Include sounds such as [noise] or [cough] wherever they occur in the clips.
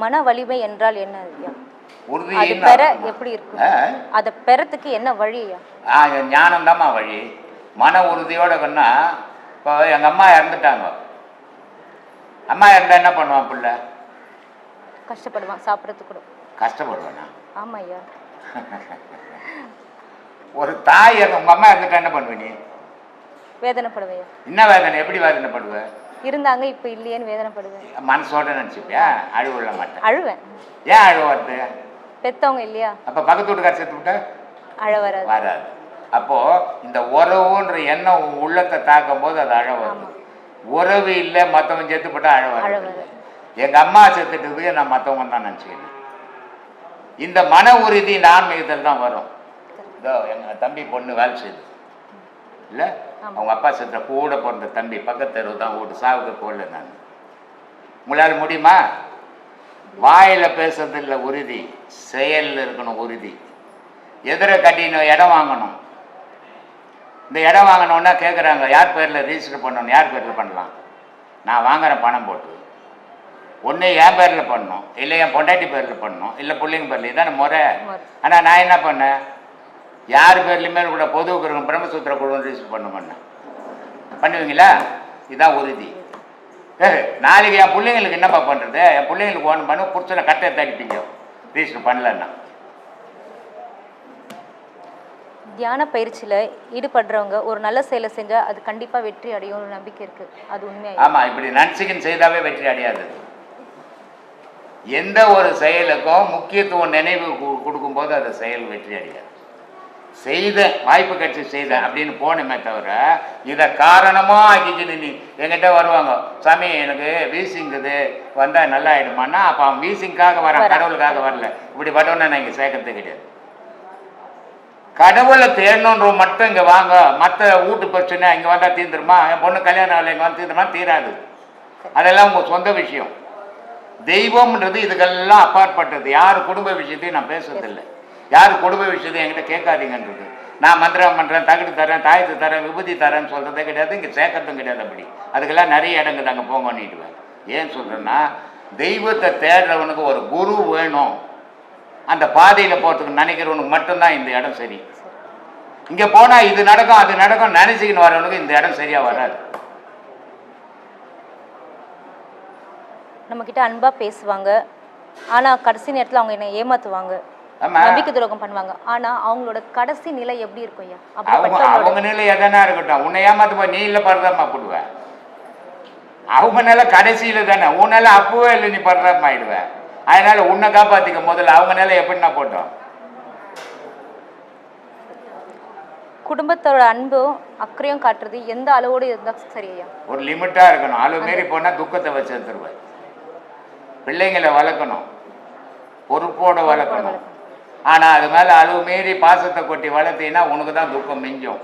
மன வலிமை என்றால் என்ன ஐயா? அது பெற எப்படி இருக்கும்? ஆ? அதை பெறத்துக்கு என்ன வழி ஐயா? ஞானம்தாம்மா வழி. மன உறுதியோட கண்ணா இப்போ எங்கள் அம்மா இறந்துட்டாங்க. அம்மா இறந்தா என்ன பண்ணுவான் பிள்ளை? கஷ்டப்படுவான் சாப்பிட்றதுக்கு கூட. கஷ்டப்படுவேண்ணா ஆமா ஐயா. [laughs] ஒரு தாய் உங்கள் அம்மா இறந்துட்டா என்ன பண்ணுவ நீ? வேதனைப்படுவேன் ஐயா. என்ன வேதனை? எப்படி வேதனைப்படுவ? இருந்தாங்க இப்போ இல்லையேன்னு வேதனைப்படுவேன். மனசோட நினச்சிப்பியா? அழுவிட மாட்டேன். அழுவேன். ஏன் அழுவ வருது பெத்தவங்க இல்லையா? அப்போ பக்கத்து வீட்டுக்கார சேர்த்து விட்டா? அழ வராது. வராது. அப்போ இந்த உறவுன்ற எண்ணம் உள்ளத்தை தாக்கும் போது அது அழ வருது உறவு இல்லை மற்றவன் செத்து போட்டா அழ வருது வராது எங்க அம்மா செத்துட்டதுக்கு நான் மற்றவங்க தான் நினச்சிக்கிறேன் இந்த மன உறுதி இந்த ஆன்மீகத்தில் தான் வரும். இதோ எங்க தம்பி பொண்ணு வேலை செய்யுது இல்லை. அவங்க அப்பா செத்த கூட பிறந்த தம்பி பக்கத்து தெருவு தான் வீட்டு சாவுக்கு போகல நான். உங்களால் முடியுமா? வாயில பேசுறது இல்லை உறுதி செயல்ல இருக்கணும் உறுதி. எதிர கட்டின இடம் வாங்கணும். இந்த இடம் வாங்கணுன்னா கேட்குறாங்க யார் பேரில் ரெஜிஸ்டர் பண்ணணும் யார் பேரில் பண்ணலாம்? நான் வாங்குறேன் பணம் போட்டு. ஒன்று என் பேரில் பண்ணணும் இல்லை என் பொண்டாட்டி பேரில் பண்ணணும் இல்லை பிள்ளைங்க பேரில். இதான முறை. முறை. ஆனால் நான் என்ன பண்ணேன்? யார் பேர்லையுமே கூட இருக்கும் பிரம்மசூத்திர குழுன்னு ரெஜிஸ்டர் பண்ண பண்ணுவீங்களா? இதான் உறுதி. நாளைக்கு என் பிள்ளைங்களுக்கு என்னப்பா பண்ணுறது என் பிள்ளைங்களுக்கு ஒன்று பண்ண புடிச்சல கட்டை தடிப்பீங்க ரெஜிஸ்டர் பண்ணலன்னா தியான பயிற்சியில ஈடுபடுறவங்க ஒரு நல்ல செயலை செஞ்சா அது கண்டிப்பா வெற்றி அடையும் நம்பிக்கை இருக்கு. அது உண்மையா? ஐயா? ஆமாம் இப்படி நன்சிகன் செய்தாவே வெற்றி அடையாது. எந்த ஒரு செயலுக்கும் முக்கியத்துவம் நினைவு கொடுக்கும்போது அது செயல் வெற்றி அடையாது. செய்த வாய்ப்பு கட்சி செய்த அப்படின்னு போனமே தவிர இதை காரணமாக ஆக்கிக்கிட்டு நீ என்கிட்ட வருவாங்க. சாமி எனக்கு வீசிங்குது. வந்தால் நல்லா ஆயிடுமான்னா அப்போ அவன் வீசிங்காக வரான். வரான். கடவுளுக்காக வரல. இப்படி பட்டவனை நான் இங்கே சேர்க்கறது கிடையாது கடவுளை தேடணுன்ற மட்டும் இங்கே வாங்க. மற்ற வீட்டு பிரச்சனை இங்கே வந்தால் தீர்ந்துருமா என் பொண்ணு கல்யாணம் ஆகலை இங்கே வந்து தீர்ந்துருமா தீராது. அதெல்லாம் உங்கள் சொந்த விஷயம். தெய்வம்ன்றது இதுக்கெல்லாம் அப்பாற்பட்டது. யார் குடும்ப விஷயத்தையும் நான் பேசுறதில்லை. யார் கொடுமை விஷயத்தையும் என்கிட்ட கேட்காதீங்கன்றது. நான் மந்திரம் பண்ணுறேன் தகுடு தரேன் தாயத்து தரேன் விபூதி தரேன்னு சொல்கிறதே கிடையாது இங்கே சேர்க்கறதும் கிடையாது அப்படி. அதுக்கெல்லாம் நிறைய இடங்கள் அங்கே போங்கன்னிடுவேன் ஏன் சொல்கிறேன்னா தெய்வத்தை தேடுறவனுக்கு ஒரு குரு வேணும். அந்த பாதையில் போகிறதுக்கு நினைக்கிறவனுக்கு மட்டும்தான் இந்த இடம் சரி. இங்கே போனால் இது நடக்கும் அது நடக்கும் நினைச்சிக்கின்னு வரவனுக்கு இந்த இடம் சரியாக வராது. நம்மக்கிட்ட அன்பாக பேசுவாங்க. ஆனால் கடைசி நேரத்தில் அவங்க என்னை ஏமாற்றுவாங்க நம்பிக்கை துரோகம் பண்ணுவாங்க. ஆனா அவங்களோட கடைசி நிலை எப்படி இருக்கும் ஐயா? அவங்க அவங்க நிலை எதனா இருக்கட்டும். உன்னை ஏமாத்து போய் நீ இல்லை பரதமா போடுவேன் அவங்க நிலை கடைசியில் தானே. உன் நிலை அப்பவே இல்லை நீ பரதமா ஆயிடுவேன் அதனால உன்னை காப்பாத்திக்க முதல்ல அவங்க நிலை எப்படி நான் போட்டோம். குடும்பத்தோட அன்பும் அக்கறையும் காட்டுறது எந்த அளவோடு இருந்தா சரி ஐயா? ஒரு லிமிட்டாக இருக்கணும். அளவு மீறி போனால் துக்கத்தை வச்சு எடுத்துருவேன். பிள்ளைங்களை வளர்க்கணும். பொறுப்போட வளர்க்கணும். ஆனால் அது மேலே அளவு மீறி பாசத்தை கொட்டி வளர்த்தீங்கன்னா உனக்கு தான் துக்கம் மிஞ்சும்.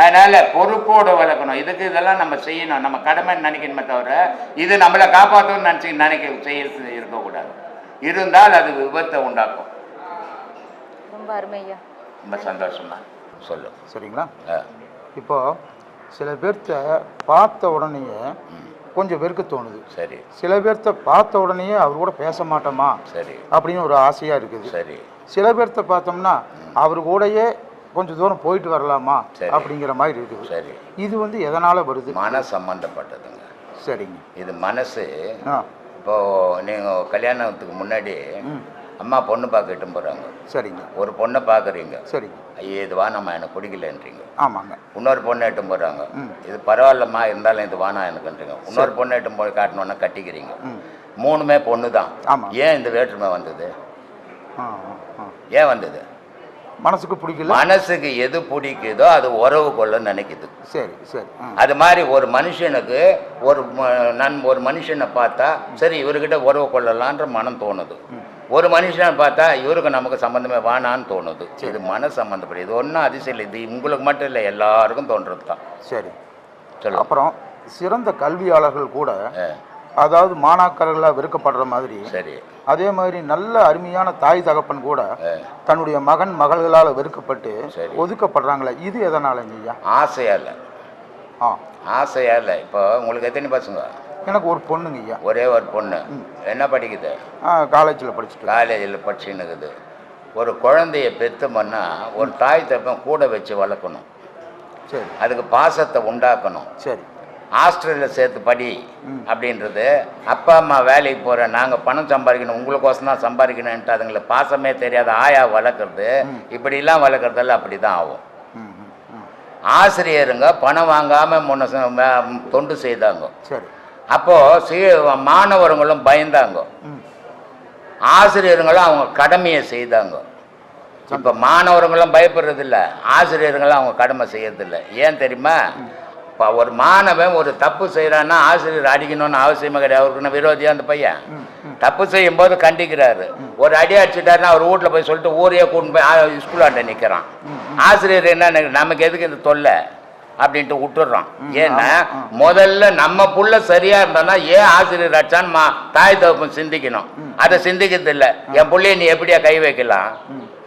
அதனால பொறுப்போட வளர்க்கணும். இதுக்கு இதெல்லாம் நம்ம செய்யணும். நம்ம கடமைன்னு நினைக்கணுமே தவிர இது நம்மளை காப்பாற்றணும்னு நினச்சி நினைக்க செய்ய இருக்கக்கூடாது. இருந்தால் அது விபத்தை உண்டாக்கும். ரொம்ப அருமை ஐயா ரொம்ப சந்தோஷமா. சொல்லு. சரிங்களா? இப்போ சில பேர்த்த பார்த்த உடனேயே கொஞ்சம் வெறுக்க தோணுது. சரி. சில பேர்த்த பார்த்த உடனேயே அவர் கூட பேச மாட்டோமா? சரி. அப்படின்னு ஒரு ஆசையாக இருக்குது. சரி. சில பேர்த்த பார்த்தோம்னா அவர் கூடயே கொஞ்சம் தூரம் போயிட்டு வரலாமா. அப்படிங்கிற மாதிரி இருக்குது. சரி. இது வந்து எதனால் வருது? மன சம்பந்தப்பட்டதுங்க. சரிங்க. இது மனசு. இப்போ நீங்கள் கல்யாணத்துக்கு முன்னாடி அம்மா பொண்ணு பார்க்க இட்டும் போகிறாங்க சரிங்க. ஒரு பொண்ணை பார்க்குறீங்க. சரிங்க. ஐயோ இது வானம்மா எனக்கு பிடிக்கலன்றீங்க. ஆமாங்க. இன்னொரு பொண்ணை இட்டும் போகிறாங்க. இது பரவாயில்லம்மா இருந்தாலும் இது வானா எனக்குன்றீங்க. இன்னொரு பொண்ணை இட்டும் போய் காட்டணுன்னா கட்டிக்கிறீங்க. மூணுமே பொண்ணு தான். ஏன் இந்த வேற்றுமை வந்தது? ஏன் வந்தது? மனசுக்கு பிடிக்கல? மனசுக்கு எது பிடிக்குதோ அது உறவு கொள்ள நினைக்குது. சரி சரி. அது மாதிரி ஒரு மனுஷனுக்கு ஒரு நன் ஒரு மனுஷனை பார்த்தா சரி இவர்கிட்ட உறவு கொள்ளலான்ற மனம் தோணுது. ஒரு மனுஷனை பார்த்தா இவருக்கு நமக்கு சம்மந்தமே வேணான்னு தோணுது. இது மன சம்மந்தப்படும் இது ஒன்றும் அதிசயம் இல்லை. இது உங்களுக்கு மட்டும் இல்லை. எல்லாருக்கும் தோன்றது தான். சரி. சொல்லு அப்புறம் சிறந்த கல்வியாளர்கள் கூட அதாவது மாணாக்கர்களாக வெறுக்கப்படுற மாதிரி சரி. அதே மாதிரி நல்ல அருமையான தாய் தகப்பன் கூட தன்னுடைய மகன் மகள்களால் வெறுக்கப்பட்டு. ஒதுக்கப்படுறாங்களே. இது எதனாலங்க ஐயா ஆசையா இல்லை. ஆ. ஆசையா இல்லை. இப்போ உங்களுக்கு எத்தனை பசங்க? எனக்கு ஒரு பொண்ணுங்க ஐயா. ஒரே ஒரு பொண்ணு. என்ன படிக்குது? காலேஜில் படிச்சுட்டு காலேஜில் படிச்சுன்னு இருக்குது ஒரு குழந்தைய பெத்தோம்னா ஒரு தாய் தப்பன் கூட வச்சு வளர்க்கணும். சரி. அதுக்கு பாசத்தை உண்டாக்கணும். சரி. ஹாஸ்டலில் சேர்த்து படி அப்படின்றது அப்பா அம்மா வேலைக்கு போகிற நாங்கள் பணம் சம்பாதிக்கணும் உங்களுக்கோசம் தான் சம்பாதிக்கணுன்ட்டு அதுங்களுக்கு பாசமே தெரியாத ஆயா வளர்க்குறது. இப்படிலாம் வளர்க்குறதெல்லாம் அப்படி தான் ஆகும் ஆசிரியருங்க பணம் வாங்காமல் முன்ன தொண்டு செய்தாங்க. சரி. அப்போது சீ மாணவர்களும் பயந்தாங்க. ஆசிரியர்களும் அவங்க கடமையை செய்தாங்க. இப்போ மாணவர்களும் பயப்படுறதில்ல. ஆசிரியர்களும் அவங்க கடமை செய்யறதில்ல. ஏன் தெரியுமா? இப்போ ஒரு மாணவன் ஒரு தப்பு செய்கிறான்னா ஆசிரியர் அடிக்கணும்னு அவசியமே கிடையாது. அவருக்கு விரோதியா அந்த பையன்? தப்பு செய்யும்போது கண்டிக்கிறாரு. ஒரு அடி அடிச்சிட்டாருன்னா அவர் வீட்டில் போய் சொல்லிட்டு ஊரையே கூட்டின்னு போய் ஸ்கூலாண்ட நிற்கிறான் ஆசிரியர் என்ன நமக்கு எதுக்கு இந்த தொல்லை? அப்படின்ட்டு விட்டுடுறோம் ஏன்னா முதல்ல நம்ம புள்ள சரியா இருந்தானா ஏன் ஆசிரியர் அடிச்சான்னு மா தாய் தகப்பன் சிந்திக்கணும். அதை சிந்திக்கிறது இல்ல. என் புள்ளைய நீ எப்படியா கை வைக்கலாம்?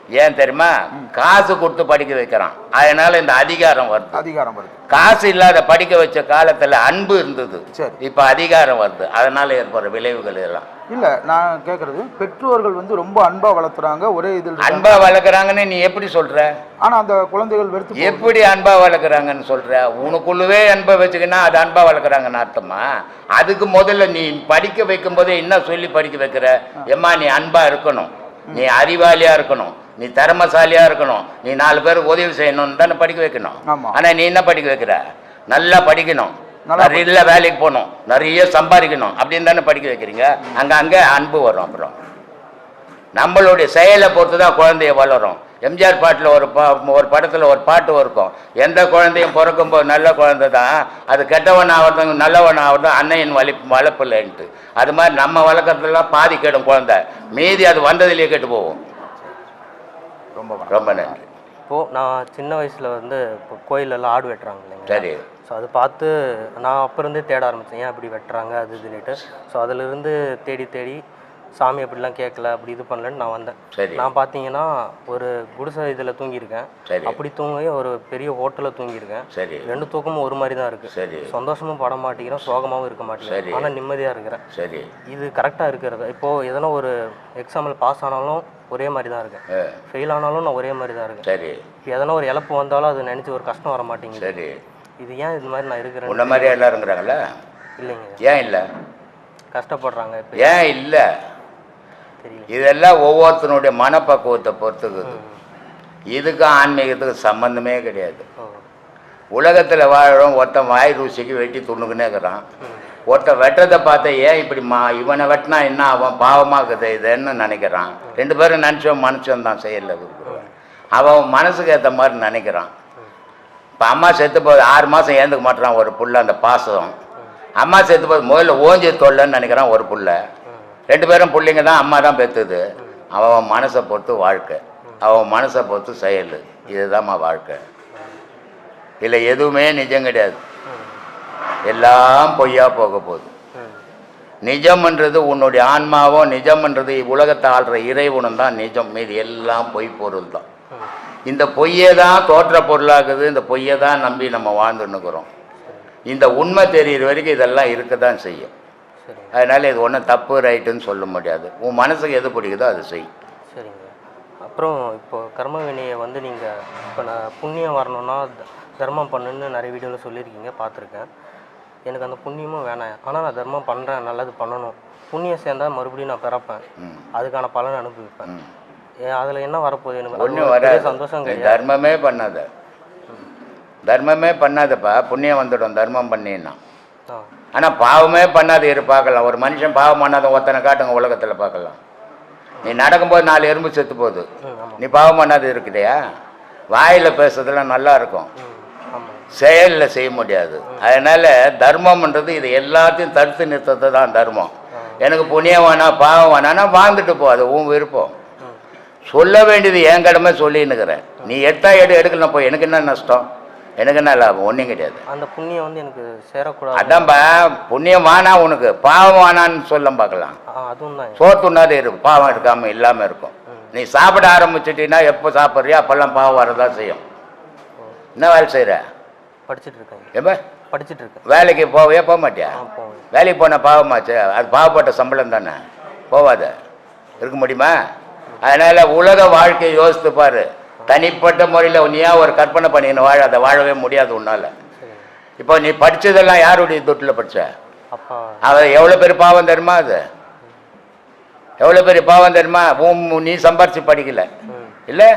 ஏன் தெரியுமா? காசு கொடுத்து படிக்க வைக்கிறான். அதனால இந்த அதிகாரம் வருது. அதிகாரம் வருது. காசு இல்லாத படிக்க வச்ச காலத்துல அன்பு இருந்தது. இப்ப அதிகாரம் வருது. அதனால ஏற்படுற விளைவுகள் எல்லாம் இல்லை நான் கேட்குறது பெற்றோர்கள் வந்து ரொம்ப அன்பாக வளர்த்துறாங்க ஒரே இதில் அன்பா வளர்க்குறாங்கன்னு நீ எப்படி சொல்ற? ஆனால் அந்த குழந்தைகள் வெறுத்து. எப்படி அன்பா வளர்க்குறாங்கன்னு சொல்ற? உனக்குள்ளவே அன்பை வச்சுக்கினா அது அன்பா வளர்க்குறாங்கன்னு அர்த்தமா? அதுக்கு முதல்ல நீ படிக்க வைக்கும் போதே என்ன சொல்லி படிக்க வைக்கிற? எம்மா நீ அன்பா இருக்கணும். நீ அறிவாளியா இருக்கணும். நீ திறமசாலியா இருக்கணும். நீ நாலு பேருக்கு உதவி செய்யணும்னு தானே படிக்க வைக்கணும். ஆமா. ஆனா நீ என்ன படிக்க வைக்கிற? நல்லா படிக்கணும். நல்லா நிறைய வேலைக்கு போகணும். நிறைய சம்பாதிக்கணும். அப்படின்னு தானே படிக்க வைக்கிறீங்க. அங்க அங்க அன்பு வரும் அப்புறம். நம்மளுடைய செயலை பொறுத்து தான் குழந்தைய வளரும். எம்ஜிஆர் பாட்டில் ஒரு பா ஒரு படத்தில் ஒரு பாட்டு இருக்கும். எந்த குழந்தையும் பிறக்கும்போது நல்ல குழந்தை தான் அது கெட்டவன் ஆகிறதும் நல்லவன் ஆகிறதும் அன்னையின் வலி வளர்ப்பில்லைன்ட்டு அது மாதிரி நம்ம வளர்க்குறதுலாம் பாதி கெடும் குழந்தை. மீதி அது வந்ததுலேயே கெட்டு போகும். ரொம்ப. ரொம்ப நன்றி. இப்போது நான் சின்ன வயசில் வந்து இப்போ கோயிலெல்லாம் ஆடு வெட்டுறாங்க இல்லைங்க சரி. ஸோ அது பார்த்து நான் அப்போ இருந்தே தேட ஆரம்பித்தேன் ஏன் அப்படி வெட்டுறாங்க? அது இதுன்னுட்டு. ஸோ அதிலிருந்து தேடி தேடி சாமி அப்படிலாம் கேட்கல அப்படி இது பண்ணலன்னு நான் வந்தேன். சரி. நான் பார்த்தீங்கன்னா ஒரு குடிசை இதில் தூங்கியிருக்கேன். சரி. அப்படி தூங்கி ஒரு பெரிய ஹோட்டலில் தூங்கியிருக்கேன். சரி. ரெண்டு தூக்கமும் ஒரு மாதிரி தான் இருக்குது சரி. சந்தோஷமும் பட மாட்டேங்கிறேன் சோகமாகவும் இருக்க. மாட்டேங்கிறேன். ஆனால் நிம்மதியாக இருக்கிறேன். சரி. இது கரெக்டாக இருக்கிறது. இப்போது எதனா ஒரு எக்ஸாமில் பாஸ் ஆனாலும் ஒரே மாதிரி தான் இருக்கேன் ஃபெயில் ஆனாலும் நான் ஒரே மாதிரி தான் இருக்கேன். சரி. எதனா ஒரு இழப்பு வந்தாலும் அது நினச்சி ஒரு கஷ்டம் வர மாட்டேங்குது. சரி. இது ஏன் இது மாதிரி நான் இருக்கிறேன்? உன்ன மாதிரியே எல்லாருங்கிறாங்களா இல்லைங்க. ஏன் இல்லை? கஷ்டப்படுறாங்க இப்போ. ஏன் இல்லை? இதெல்லாம் ஒவ்வொருத்தனுடைய மனப்பக்குவத்தை பொறுத்துக்குது. இதுக்கும் ஆன்மீகத்துக்கு சம்பந்தமே கிடையாது. உலகத்தில் வாழுறோம் ஒருத்தன் வாய் ருசிக்கு வெட்டி துண்ணுக்குன்னே இருக்கிறான். ஒருத்தன் வெட்டுறதை பார்த்தா ஏன் இப்படி மா இவனை வெட்டினா என்ன அவன் பாவமாக்குது இதுன்னு நினைக்கிறான்? ரெண்டு பேரும் நினச்சோம் மனுஷன் தான் செயலில் இருக்கிறான். அவன் மனசுக்கு ஏற்ற மாதிரி நினைக்கிறான். இப்போ அம்மா செத்து போகுது ஆறு மாதம் ஏந்துக்க மாட்டான் ஒரு புள்ள அந்த பாசம். அம்மா செத்து போகுது முதல்ல ஓஞ்சி தொல்லன்னு நினைக்கிறான் ஒரு புள்ள. ரெண்டு பேரும் பிள்ளைங்க தான் அம்மா தான் பெற்றுது அவன் மனசை பொறுத்து வாழ்க்கை. அவன் மனசை பொறுத்து செயல். இதுதாம்மா வாழ்க்கை. இதில் எதுவுமே நிஜம் கிடையாது. எல்லாம் பொய்யா போக போகுது. நிஜம்ன்றது உன்னுடைய ஆன்மாவும் நிஜம்ன்றது உலகத்தை ஆள்ற இறைவனும் தான் நிஜம். மீதி எல்லாம் பொய் பொருள் தான். இந்த பொய்யை தான் தோற்ற பொருளாகுது. இந்த பொய்யை தான் நம்பி நம்ம வாழ்ந்துன்னுக்குறோம். இந்த உண்மை தெரியிற வரைக்கும் இதெல்லாம் இருக்க தான் செய்யும். அதனால இது ஒன்றும் தப்பு ரைட்டுன்னு சொல்ல முடியாது. உன் மனசுக்கு எது பிடிக்குதோ அது செய். சரிங்க. அப்புறம் இப்போ கர்ம வினையை வந்து நீங்கள் இப்போ நான் புண்ணியம் வரணும்னா தர்மம் பண்ணுன்னு நிறைய வீடியோவில் சொல்லியிருக்கீங்க பார்த்துருக்கேன். எனக்கு அந்த புண்ணியமும் வேணாம். ஆனால் நான் தர்மம் பண்ணுறேன் நல்லது பண்ணணும். புண்ணியம் சேர்ந்தால் மறுபடியும் நான் பிறப்பேன். அதுக்கான பலன் அனுபவிப்பேன். அதில் என்ன வரப்போகுது எனக்கு? ஒன்றும் வராது. சந்தோஷம் தர்மமே பண்ணாத. தர்மமே பண்ணாதப்பா. புண்ணியம் வந்துடும். தர்மம் பண்ணினா. ஆ. ஆனால் பாவமே பண்ணாத இரு பார்க்கலாம். ஒரு மனுஷன் பாவம் பண்ணாத ஒருத்தனை காட்டுங்க உலகத்தில் பார்க்கலாம். நீ நடக்கும்போது நாலு எறும்பு செத்து போகுது. நீ பாவம் பண்ணாத இருக்கிறியா வாயில் பேசுறதுலாம் நல்லா இருக்கும். செயலில் செய்ய முடியாது. அதனால தர்மம்ன்றது இது எல்லாத்தையும் தடுத்து நிறுத்தது தான் தர்மம். எனக்கு புண்ணியம் வேணாம் பாவம் வேணாம்னா வாழ்ந்துட்டு போ அது உன் விருப்பம். சொல்ல வேண்டியது என் கடமை சொல்லின்னுக்கிறேன். நீ எடுத்தா எடு எடுக்கலாம் போய் எனக்கு என்ன நஷ்டம்? எனக்கு என்ன லாபம்? ஒன்றும் கிடையாது. அந்த புண்ணியம் வந்து எனக்கு சேரக்கூடாது. அதான்பா புண்ணியம் வானா உனக்கு பாவம் வானான்னு சொல்ல பார்க்கலாம். அதுவும் தான். இருக்கும் பாவம் இருக்காம இல்லாமல் இருக்கும். நீ சாப்பிட ஆரம்பிச்சிட்டீங்கன்னா எப்போ சாப்பிட்றியோ அப்போல்லாம் பாவம் வரதான் செய்யும். என்ன வேலை செய்கிற படிச்சுட்டு இருக்கேன். எப்போ? படிச்சுட்டு இருக்கேன். வேலைக்கு போவையா போக மாட்டியா? வேலைக்கு போன பாவமாச்சு? அது பாவப்பட்ட சம்பளம் தானே. போவாத. இருக்க முடியுமா? அதனால உலக வாழ்க்கையை யோசித்து பாரு. தனிப்பட்ட முறையில் நீ ஏன் ஒரு கற்பனை பண்ணின்னு வாழ அதை வாழவே முடியாது உன்னால. இப்போ நீ படிச்சதெல்லாம் யாருடைய தொட்டில் படிச்ச? அப்பா. அவன் எவ்வளோ பெரிய பாவம் தெரியுமா அது? எவ்வளோ பெரிய பாவம் தெரியுமா? உன் நீ சம்பாரிச்சு படிக்கல. இல்லை?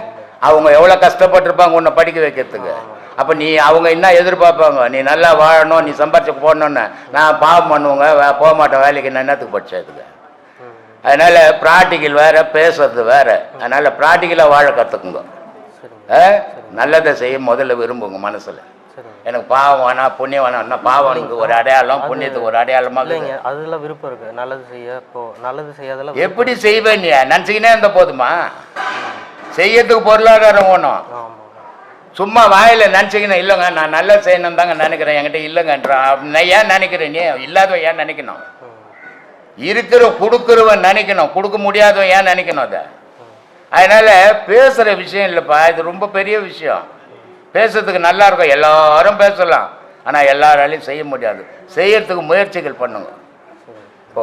அவங்க எவ்வளோ கஷ்டப்பட்டிருப்பாங்க உன்னை படிக்க வைக்கிறதுக்கு. அப்போ நீ அவங்க என்ன எதிர்பார்ப்பாங்க? நீ நல்லா வாழணும் நீ சம்பாரிச்சு போடணுன்னு நான் பாவம் பண்ணுவோங்க போக மாட்டேன் வேலைக்கு நான் என்னத்துக்கு படிச்சதுக்கு அதனால ப்ராக்டிக்கல் வேற பேசுறது வேற. அதனால ப்ராக்டிக்கலாக வாழ கற்றுக்குங்க நல்லதை செய்ய முதல்ல விரும்புங்க மனசுல. எனக்கு பாவம் வேணாம் புண்ணியம் வேணாம் பாவனுக்கு ஒரு அடையாளம் புண்ணியத்துக்கு ஒரு அடையாளமாக இல்லைங்க. அதெல்லாம் விருப்பம் இருக்கு. நல்லது செய்ய இப்போ நல்லது செய்யாதெல்லாம் எப்படி செய்வேன் நீ? நினச்சிக்கினே இருந்த போதுமா? செய்யறதுக்கு பொருளாதாரம் வேணும். சும்மா வாயில நினச்சிக்கணும் இல்லைங்க நான் நல்லா செய்யணும் தாங்க நினைக்கிறேன். என்கிட்ட இல்லைங்கன்றான் நான் ஏன் நினைக்கிறேன் நீ? இல்லாதவன் ஏன் நினைக்கணும்? இருக்கிற கொடுக்குறவன் நினைக்கணும். கொடுக்க முடியாதவன் ஏன் நினைக்கணும் அதை? அதனால் பேசுகிற விஷயம் இல்லைப்பா இது ரொம்ப பெரிய விஷயம். பேசுறதுக்கு நல்லா இருக்கும். எல்லாரும் பேசலாம். ஆனால் எல்லாராலையும் செய்ய முடியாது. செய்யறதுக்கு முயற்சிகள் பண்ணுங்க. ஓ